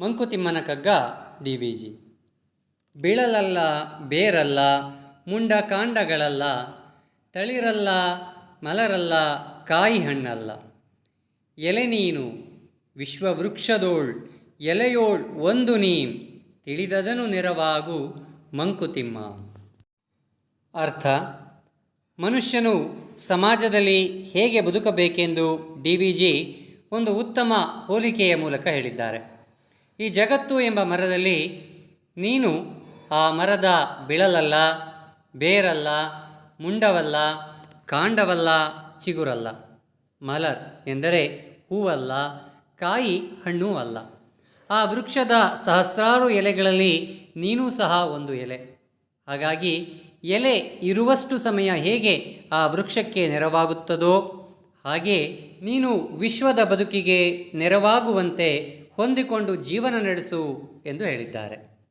ಮಂಕುತಿಮ್ಮನ ಕಗ್ಗ D V G. ಬೀಳಲಲ್ಲ, ಬೇರಲ್ಲ ಮುಂಡ ಕಾಂಡಗಳಲ್ಲ ತಳಿರಲ್ಲ, ಮಲರಲ್ಲ ಕಾಯಿ ಹಣ್ಣಲ್ಲ ಎಲೆ ನೀನು, ವಿಶ್ವವೃಕ್ಷದೋಳ್, ಎಲೆಯೋಳ್ ಒಂದು ನೀಂ ತಿಳಿದದನು ನೆರವಾಗು ಮಂಕುತಿಮ್ಮ. ಅರ್ಥ? ಮನುಷ್ಯನು ಸಮಾಜದಲ್ಲಿ ಹೇಗೆ ಬದುಕಬೇಕೆಂದು ಡಿ ವಿ ಜಿ ಒಂದು ಉತ್ತಮ ಹೋಲಿಕೆಯ ಮೂಲಕ ಹೇಳಿದ್ದಾರೆ. ಈ ಜಗತ್ತು ಎಂಬ ಮರದಲ್ಲಿ ನೀನು ಆ ಮರದ ಬಿಳಲಲ್ಲ, ಬೇರಲ್ಲ, ಮುಂಡವಲ್ಲ, ಕಾಂಡವಲ್ಲ, ಚಿಗುರಲ್ಲ. ಮಲರ್ ಎಂದರೆ ಹೂವಲ್ಲ, ಕಾಯಿ ಹಣ್ಣೂ ಅಲ್ಲ. ಆ ವೃಕ್ಷದ ಸಹಸ್ರಾರು ಎಲೆಗಳಲ್ಲಿ ನೀನೂ ಸಹ ಒಂದು ಎಲೆ. ಹಾಗಾಗಿ ಎಲೆ ಇರುವಷ್ಟು ಸಮಯ ಹೇಗೆ ಆ ವೃಕ್ಷಕ್ಕೆ ನೆರವಾಗುತ್ತದೋ ಹಾಗೆ ನೀನು ವಿಶ್ವದ ಬದುಕಿಗೆ ನೆರವಾಗುವಂತೆ ಹೊಂದಿಕೊಂಡು ಜೀವನ ನಡೆಸು ಎಂದು ಹೇಳಿದ್ದಾರೆ.